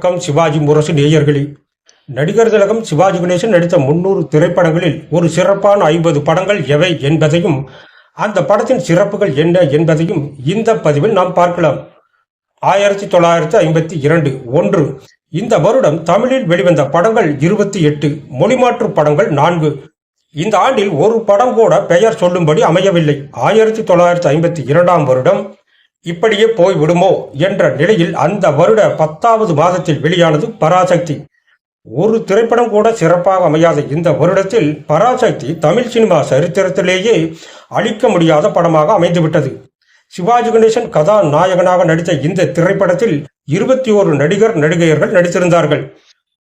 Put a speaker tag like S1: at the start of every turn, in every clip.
S1: வணக்கம் சிவாஜி முரசு நேயர்களே. நடிகர் திலகம் சிவாஜி கணேசன் நடித்த முன்னூறு திரைப்படங்களில் ஒரு சிறப்பான ஐம்பது படங்கள் எவை என்பதையும் அந்த படத்தின் சிறப்புகள் என்ன என்பதையும் இந்த பதிவில் நாம் பார்க்கலாம். ஆயிரத்தி தொள்ளாயிரத்தி ஐம்பத்தி இரண்டு ஒன்று. இந்த வருடம் தமிழில் வெளிவந்த படங்கள் இருபத்தி எட்டு மொழிமாற்று படங்கள் நான்கு. இந்த ஆண்டில் ஒரு படம் கூட பெயர் சொல்லும்படி அமையவில்லை. ஆயிரத்தி தொள்ளாயிரத்தி ஐம்பத்தி இரண்டாம் வருடம் இப்படியே போய் விடுமோ என்ற நிலையில் அந்த வருட பத்தாவது மாதத்தில் வெளியானது பராசக்தி. ஒரு திரைப்படம் கூட சிறப்பாக அமையாத இந்த வருடத்தில் பராசக்தி தமிழ் சினிமா சரித்திரத்திலேயே அழிக்க முடியாத படமாக அமைந்துவிட்டது. சிவாஜி கணேசன் கதாநாயகனாக நடித்த இந்த திரைப்படத்தில் இருபத்தி ஓரு நடிகர் நடிகையர்கள் நடித்திருந்தார்கள்.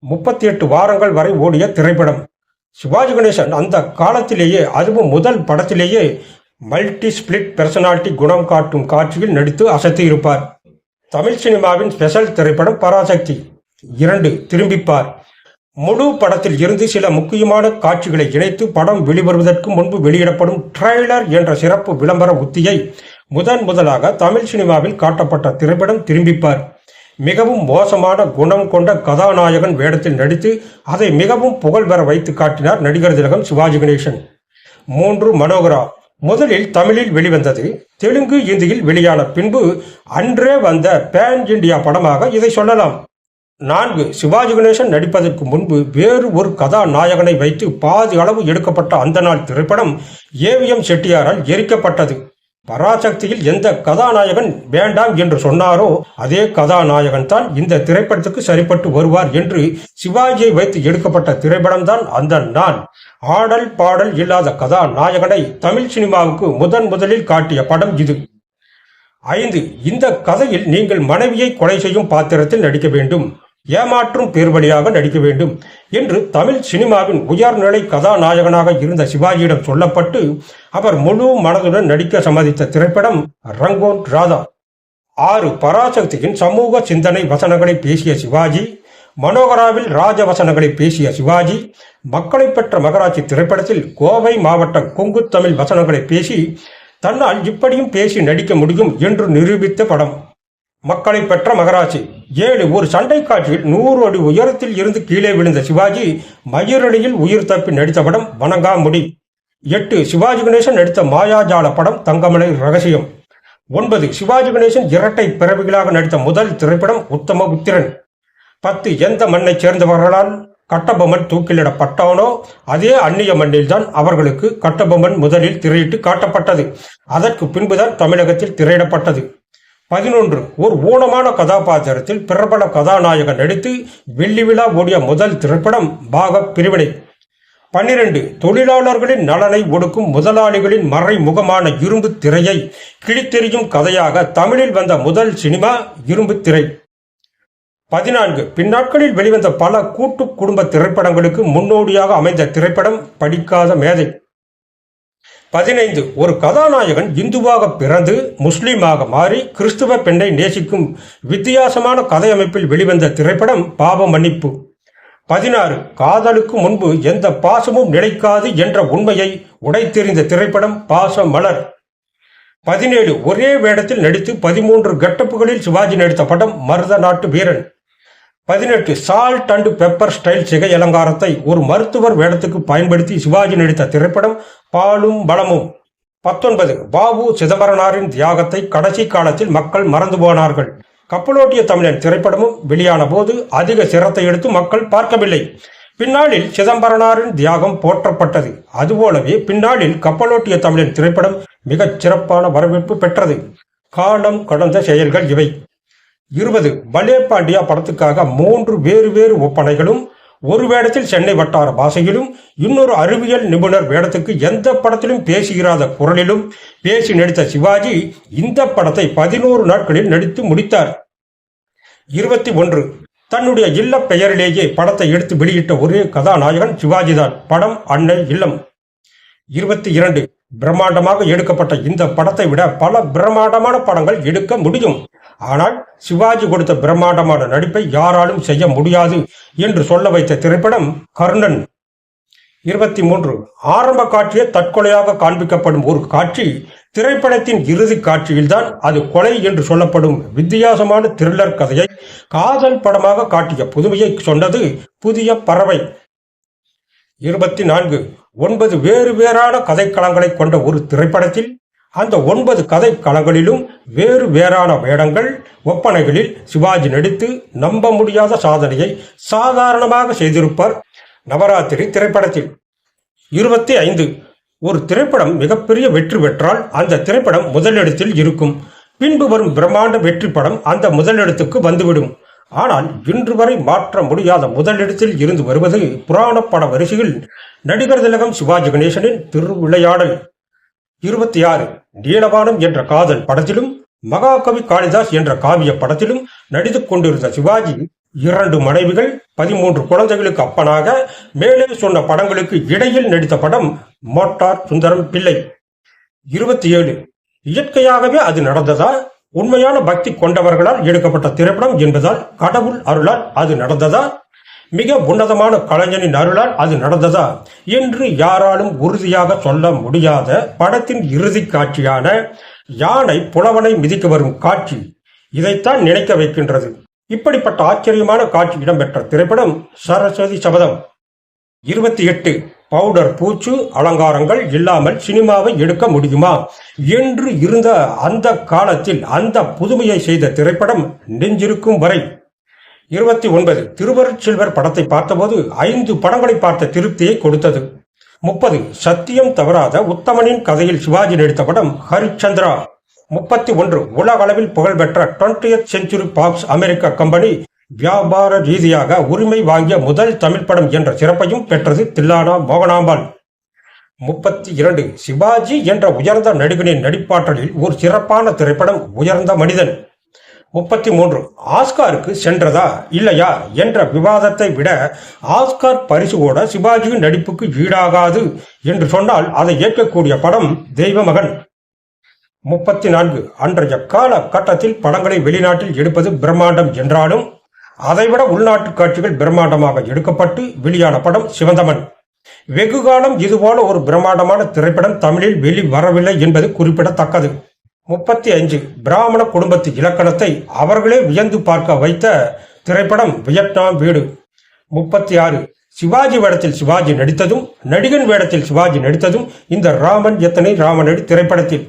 S1: முப்பத்தி எட்டு வாரங்கள் வரை ஓடிய திரைப்படம். சிவாஜி கணேசன் அந்த காலத்திலேயே அதுவும் முதல் படத்திலேயே மல்டி ஸ்பிளிட் பெர்சனாலிட்டி குணம் காட்டும் காட்சியில் நடித்து அசத்தி இருப்பார். தமிழ் சினிமாவின் ஸ்பெஷல் திரைப்படம் பராசக்தி. இரண்டு திரும்பிப்பார். முழு படத்தில் இருந்து சில முக்கியமான காட்சிகளை இணைத்து படம் வெளிவருவதற்கு முன்பு வெளியிடப்படும் ட்ரெய்லர் என்ற சிறப்பு விளம்பர உத்தியை முதன் முதலாக தமிழ் சினிமாவில் காட்டப்பட்ட திரைப்படம் திரும்பிப்பார். மிகவும் மோசமான குணம் கொண்ட கதாநாயகன் வேடத்தில் நடித்து அதை மிகவும் புகழ் பெற வைத்து காட்டினார் நடிகர் திலகம் சிவாஜி கணேசன். மூன்று மனோகரா. முதலில் தமிழில் வெளிவந்தது தெலுங்கு இந்தியில் வெளியான பின்பு அன்றே வந்த பேன் இண்டியா படமாக இதை சொல்லலாம். நான்கு சிவாஜி கணேசன் நடிப்பதற்கு முன்பு வேறு ஒரு கதாநாயகனை வைத்து பாதி அளவு எடுக்கப்பட்ட அந்த நாள் திரைப்படம் ஏவிஎம் செட்டியாரால் எரிக்கப்பட்டது. பராசக்தியில் எந்த கதாநாயகன் வேண்டாம் என்று சொன்னாரோ அதே கதாநாயகன் தான் இந்த திரைப்படத்துக்கு சரிப்பட்டு வருவார் என்று சிவாஜியை வைத்து எடுக்கப்பட்ட திரைப்படம்தான் அந்த நான். ஆடல் பாடல் இல்லாத கதாநாயகனை தமிழ் சினிமாவுக்கு முதன் முதலில் காட்டிய படம் இது. ஐந்து இந்த கதையில் நீங்கள் மனைவியை கொலை செய்யும் பாத்திரத்தில் நடிக்க வேண்டும். ஏமாற்றும் பேர்வழியாக நடிக்க வேண்டும் என்று தமிழ் சினிமாவின் உயர்நிலை கதாநாயகனாக இருந்த சிவாஜியிடம் சொல்லப்பட்டு அவர் முழு மனதுடன் நடிக்க சம்மதித்த திரைப்படம் ரங்கோன் ராதா. ஆறு பராசக்தியின் சமூக சிந்தனை வசனங்களை பேசிய சிவாஜி மனோகராவில் ராஜ வசனங்களை பேசிய சிவாஜி மக்களை பெற்ற மகராட்சி திரைப்படத்தில் கோவை மாவட்ட கொங்கு தமிழ் வசனங்களை பேசி தன்னால் இப்படியும் பேசி நடிக்க முடியும் என்று நிரூபித்த படம். மக்களை பெற்ற மகராசி ஏழு ஒரு சண்டை காட்சியில் நூறு அடி உயரத்தில் இருந்து கீழே விழுந்த சிவாஜி மயிரடியில் உயிர் தப்பி நடித்த படம் வணங்காமுடி. எட்டு சிவாஜி கணேசன் நடித்த மாயாஜால படம் தங்கமலை ரகசியம். ஒன்பது சிவாஜி கணேசன் இரட்டை பிறவிகளாக நடித்த முதல் திரைப்படம் உத்தம புத்திரன். பத்து எந்த மண்ணைச் சேர்ந்தவர்களால் கட்டபொம்மன் தூக்கிலிடப்பட்டானோ அதே அந்நிய மண்ணில்தான் அவர்களுக்கு கட்டபொம்மன் முதலில் திரையிட்டு காட்டப்பட்டது. அதற்கு பின்புதான் தமிழகத்தில் திரையிடப்பட்டது. பதினொன்று. ஒரு ஊனமான கதாபாத்திரத்தில் பிரபல கதாநாயகன் நடித்து வெள்ளி விழா ஓடிய முதல் திரைப்படம் பாக பிரிவினை. பன்னிரண்டு. தொழிலாளர்களின் நலனை ஒடுக்கும் முதலாளிகளின் மறைமுகமான இரும்பு திரையை கிழித்தெறியும் கதையாக தமிழில் வந்த முதல் சினிமா இரும்பு திரை. பதினான்கு. பின்னாட்களில் வெளிவந்த பல கூட்டு குடும்ப திரைப்படங்களுக்கு முன்னோடியாக அமைந்த திரைப்படம் படிக்காத மேதை. பதினைந்து ஒரு கதாநாயகன் இந்துவாக பிறந்து முஸ்லீமாக மாறி கிறிஸ்துவ பெண்ணை நேசிக்கும் வித்தியாசமான கதையமைப்பில் வெளிவந்த திரைப்படம் பாவ மன்னிப்பு. பதினாறு காதலுக்கு முன்பு எந்த பாசமும் நிலைக்காது என்ற உண்மையை உடைத்தெறிந்த திரைப்படம் பாச மலர். பதினேழு ஒரே வேடத்தில் நடித்து பதிமூன்று கெட்டப்புகளில் சிவாஜி நடித்த படம் மருத நாட்டு வீரன். பதினெட்டு சால்ட் அண்ட் பெப்பர் ஸ்டைல் சிகை அலங்காரத்தை ஒரு மருத்துவர் வேடத்துக்கு பயன்படுத்தி சிவாஜி நடித்த திரைப்படம் பாலும் பலமும். பத்தொன்பது பாபு சிதம்பரனாரின் தியாகத்தை கடைசி காலத்தில் மக்கள் மறந்து போனார்கள். கப்பலோட்டிய தமிழன் திரைப்படமும் வெளியான போது அதிக சிரத்தை எடுத்து மக்கள் பார்க்கவில்லை. பின்னாளில் சிதம்பரனாரின் தியாகம் போற்றப்பட்டது. அதுபோலவே பின்னாளில் கப்பலோட்டிய தமிழன் திரைப்படம் மிகச் சிறப்பான வரவேற்பு பெற்றது. காலம் கடந்த செயல்கள் இவை. இருபது பலே பாண்டியா படத்துக்காக மூன்று வேறு வேறு ஒப்பனைகளும் ஒரு வேடத்தில் சென்னை வட்டார பாஷையிலும் இன்னொரு அறிவியல் நிபுணர் வேடத்துக்கு எந்த படத்திலும் பேசுகிறாத குரலிலும் பேசி நடித்த சிவாஜி இந்த படத்தை பதினோரு நாட்களில் நடித்து முடித்தார். இருபத்தி ஒன்று. தன்னுடைய இல்ல பெயரிலேயே படத்தை எடுத்து வெளியிட்ட ஒரே கதாநாயகன் சிவாஜிதான். படம் அன்னை இல்லம். இருபத்தி இரண்டு. பிரம்மாண்டமாக எடுக்கப்பட்ட இந்த படத்தை விட பல பிரம்மாண்டமான படங்கள் எடுக்க முடியும். ஆனால் சிவாஜி கொடுத்த பிரம்மாண்டமான நடிப்பை யாராலும் செய்ய முடியாது என்று சொல்ல வைத்த திரைப்படம் கர்ணன். இருபத்தி மூன்று. ஆரம்ப காட்சியே தற்கொலையாக காண்பிக்கப்படும் ஒரு காட்சி திரைப்படத்தின் இறுதி காட்சியில்தான் அது கொலை என்று சொல்லப்படும் வித்தியாசமான த்ரில்லர் கதையை காதல் படமாக காட்டிய புதுமையை சொன்னது புதிய பறவை. இருபத்தி நான்கு. ஒன்பது வேறு வேறான கதைக்களங்களை கொண்ட ஒரு திரைப்படத்தில் அந்த ஒன்பது கதை களங்களிலும் வேறு வேறான வேடங்கள் ஒப்பனைகளில் சிவாஜி நடித்து நம்ப முடியாத சாதனையை சாதாரணமாக செய்திருப்பார் நவராத்திரி திரைப்படத்தில். இருபத்தி ஐந்து. ஒரு திரைப்படம் மிகப்பெரிய வெற்றி பெற்றால் அந்த திரைப்படம் முதலிடத்தில் இருக்கும். பின்பு வரும் பிரம்மாண்ட வெற்றி படம் அந்த முதலிடத்துக்கு வந்துவிடும். ஆனால் இன்று வரை மாற்ற முடியாத முதலிடத்தில் இருந்து வருவது புராண பட வரிசையில் நடிகர் திலகம் சிவாஜி கணேசனின் திருவிளையாடல். இருபத்தி ஆறு நீலவானம் என்ற காதல் படத்திலும் மகாகவி காளிதாஸ் என்ற காவிய படத்திலும் நடித்துக் கொண்டிருந்த சிவாஜி இரண்டு மனைவிகள் பதிமூன்று குழந்தைகளுக்கு அப்பனாக மேலே சொன்ன படங்களுக்கு இடையில் நடித்த படம் மோட்டார் சுந்தரம் பிள்ளை. இருபத்தி ஏழு இயற்கையாகவே அது நடந்ததா? உண்மையான பக்தி கொண்டவர்களால் எடுக்கப்பட்ட திரைப்படம் என்பதால் கடவுள் அருளால் அது நடந்ததா? மிக உன்னதமான கலைஞனின் அருளால் அது நடந்ததா? என்று யாராலும் உறுதியாக சொல்ல முடியாத படத்தின் இறுதி காட்சியான யானை புலவனை மிதிக்க வரும் காட்சி இதைத்தான் நினைக்க வைக்கின்றது. இப்படிப்பட்ட ஆச்சரியமான காட்சி இடம்பெற்ற திரைப்படம் சரஸ்வதி சபதம். இருபத்தி எட்டு பவுடர் பூச்சு அலங்காரங்கள் இல்லாமல் சினிமாவை எடுக்க முடியுமா? என்று இருந்த அந்த காலத்தில் அந்த புதுமையை செய்த திரைப்படம் நெஞ்சிருக்கும் வரை இருபத்தி ஒன்பது திருவருட்செல்வர் படத்தை பார்த்தபோது ஐந்து படங்களை பார்த்த திருப்தியை கொடுத்தது. முப்பது சத்தியம் தவறாத உத்தமனின் கதையில் சிவாஜி நடித்த படம் ஹரிச்சந்திரா. முப்பத்தி ஒன்று உலக அளவில் புகழ்பெற்ற டுவெண்டியத் செஞ்சுரி பாக்ஸ் அமெரிக்க கம்பெனி வியாபார ரீதியாக உரிமை வாங்கிய முதல் தமிழ் படம் என்ற சிறப்பையும் பெற்றது தில்லானா மோகனாம்பாள். முப்பத்தி இரண்டு சிவாஜி என்ற உயர்ந்த நடிகனின் நடிப்பாற்றலில் ஒரு சிறப்பான திரைப்படம் உயர்ந்த மனிதன். முப்பத்தி மூன்று. ஆஸ்காருக்கு சென்றதா இல்லையா என்ற விவாதத்தை விட ஆஸ்கார் பரிசு கூட சிவாஜியின் நடிப்புக்கு ஈடாகாது என்று சொன்னால் அதை ஏற்கக்கூடிய படம் தெய்வமகன். முப்பத்தி நான்கு. அன்றைய கால கட்டத்தில் படங்களை வெளிநாட்டில் எடுப்பது பிரம்மாண்டம் என்றாலும் அதைவிட உள்நாட்டு காட்சிகள் பிரம்மாண்டமாக எடுக்கப்பட்டு வெளியான படம் சிவந்தமன். வெகுகாலம் இதுபோல ஒரு பிரம்மாண்டமான திரைப்படம் தமிழில் வெளி வரவில்லை என்பது குறிப்பிடத்தக்கது. முப்பத்தி அஞ்சு பிராமண குடும்பத்து இலக்கணத்தை அவர்களே வியந்து பார்க்க வைத்த திரைப்படம் வியட்நாம் வீடு. முப்பத்தி ஆறு சிவாஜி வேடத்தில் சிவாஜி நடித்ததும் நடிகன் வேடத்தில் சிவாஜி நடித்ததும் இந்த ராமன் எத்தனை ராமனடி திரைப்படத்தில்.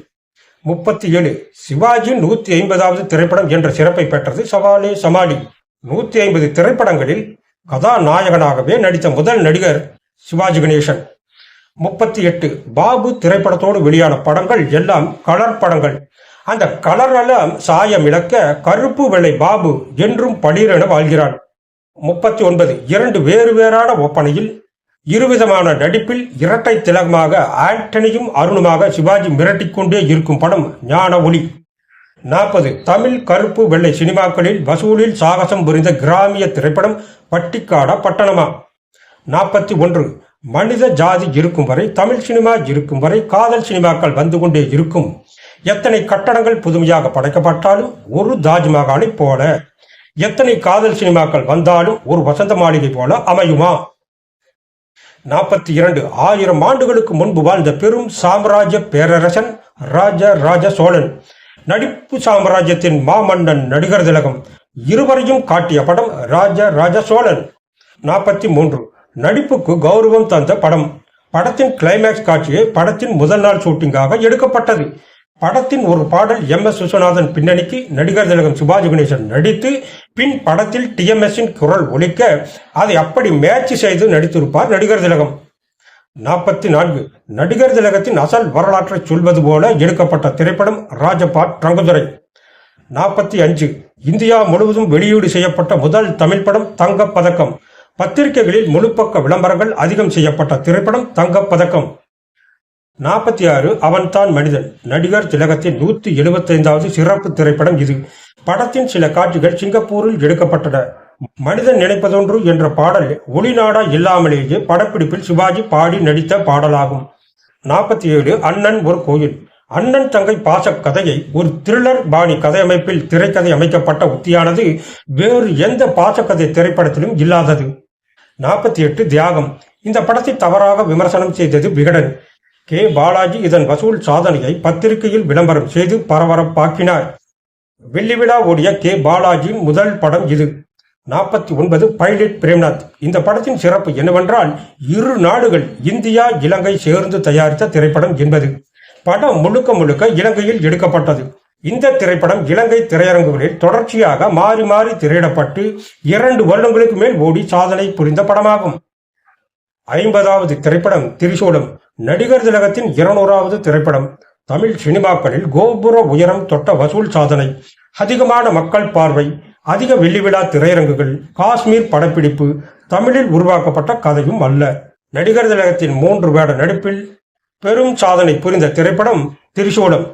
S1: முப்பத்தி ஏழு சிவாஜி நூத்தி ஐம்பதாவது திரைப்படம் என்ற சிறப்பை பெற்றது சவாலே சமாளி. நூத்தி ஐம்பது திரைப்படங்களில் கதாநாயகனாகவே நடித்த முதல் நடிகர் சிவாஜி கணேசன். முப்பத்தி எட்டு. பாபு திரைப்படத்தோடு வெளியான படங்கள் எல்லாம் கலர் படங்கள். அந்த கலர் எல்லாம் சாயம் இழக்க கருப்பு வெள்ளை பாபு என்றும் படீரென வாழ்கிறான். முப்பத்தி ஒன்பது. இரண்டு வேறு வேறான ஒப்பனையில் இருவிதமான நடிப்பில் இரட்டை திலகமாக ஆண்டனியும் அருணுமாக சிவாஜி மிரட்டிக்கொண்டே இருக்கும் படம் ஞான ஒளி. நாற்பது. தமிழ் கருப்பு வெள்ளை சினிமாக்களில் வசூலில் சாகசம் புரிந்த கிராமிய திரைப்படம் பட்டிக்காடா பட்டணமா? நாற்பத்தி ஒன்று. மனித ஜாதி இருக்கும் வரை தமிழ் சினிமா இருக்கும் வரை காதல் சினிமாக்கள் வந்து கொண்டே இருக்கும். எத்தனை கட்டடங்கள் புதுமையாக படைக்கப்பட்டாலும் ஒரு தாஜ்மஹாலை போல எத்தனை காதல் சினிமாக்கள் வந்தாலும் ஒரு வசந்த மாளிகை போல அமையுமா? நாற்பத்தி இரண்டு ஆயிரம் ஆண்டுகளுக்கு முன்பு வாழ்ந்த பெரும் சாம்ராஜ்ய பேரரசன் ராஜ ராஜ சோழன். நடிப்பு சாம்ராஜ்யத்தின் மாமன்னன் நடிகர் திலகம். இருவரையும் காட்டிய படம் ராஜ ராஜ சோழன். நாற்பத்தி மூன்று நடிப்புக்கு கௌரவம் தந்த படம். படத்தின் கிளைமேக்ஸ் காட்சியை படத்தின் முதல் நாள் ஷூட்டிங்காக எடுக்கப்பட்டது. படத்தின் ஒரு பாடல் எம் எஸ் விஸ்வநாதன் பின்னணிக்கு நடிகர் திலகம் சிவாஜி கணேசன் நடித்து பின் படத்தில் டிஎம்எஸ்ஸின் குரல் ஒலிக்க அதை அப்படி மேட்ச் செய்து நடித்திருப்பார் நடிகர் திலகம். நாற்பத்தி நான்கு. நடிகர் திலகத்தின் அசல் வரலாற்றை சொல்வது போல எடுக்கப்பட்ட திரைப்படம் ராஜபாட் ரங்குதுரை. நாற்பத்தி அஞ்சு. இந்தியா முழுவதும் வெளியீடு செய்யப்பட்ட முதல் தமிழ் படம் தங்கப் பதக்கம். பத்திரிகைகளில் முழுப்பக்க விளம்பரங்கள் அதிகம் செய்யப்பட்ட திரைப்படம் தங்கப்பதக்கம். நாற்பத்தி ஆறு அவன்தான் மனிதன். நடிகர் திலகத்தின் நூத்தி எழுபத்தைந்தாவது சிறப்பு திரைப்படம் இது. படத்தின் சில காட்சிகள் சிங்கப்பூரில் எடுக்கப்பட்டன. மனிதன் நினைப்பதொன்று என்ற பாடல் ஒளிநாடா இல்லாமலேயே படப்பிடிப்பில் சிவாஜி பாடி நடித்த பாடலாகும். நாற்பத்தி ஏழு அண்ணன் ஒரு கோயில். அண்ணன் தங்கை பாச கதையை ஒரு த்ரில்லர் பாணி கதையமைப்பில் திரைக்கதை அமைக்கப்பட்ட உத்தியானது வேறு எந்த பாசக்கதை திரைப்படத்திலும் இல்லாதது. நாற்பத்தி எட்டு தியாகம். இந்த படத்தை தவறாக விமர்சனம் செய்தது விகடன். கே. பாலாஜி இதன் வசூல் சாதனையை பத்திரிகையில் விளம்பரம் செய்து பரபரப்பாக்கினார். வெள்ளி விழா ஓடிய கே. பாலாஜியின் முதல் படம் இது. நாற்பத்தி ஒன்பது பைலட் பிரேம்நாத். இந்த படத்தின் சிறப்பு என்னவென்றால் இரு நாடுகள் இந்தியா இலங்கை சேர்ந்து தயாரித்த திரைப்படம் என்பது. படம் முழுக்க முழுக்க இலங்கையில் எடுக்கப்பட்டது. இந்த திரைப்படம் இலங்கை திரையரங்குகளில் தொடர்ச்சியாக மாறி மாறி திரையிடப்பட்டு இரண்டு வருடங்களுக்கு மேல் ஓடி சாதனை புரிந்த படமாகும். ஐம்பதாவது திரைப்படம் திரிசூலம் நடிகர் திலகத்தின் இருநூறாவது திரைப்படம் தமிழ் சினிமாக்களில் கோபுர உயரம் தொட்ட வசூல் சாதனை அதிகமான மக்கள் பார்வை அதிக வெள்ளிவிழா திரையரங்குகள் காஷ்மீர் படப்பிடிப்பு தமிழில் உருவாக்கப்பட்ட கதையும் அல்ல. நடிகர் திலகத்தின் மூன்று வேட நடிப்பில் பெரும் சாதனை புரிந்த திரைப்படம் திரிசூலம்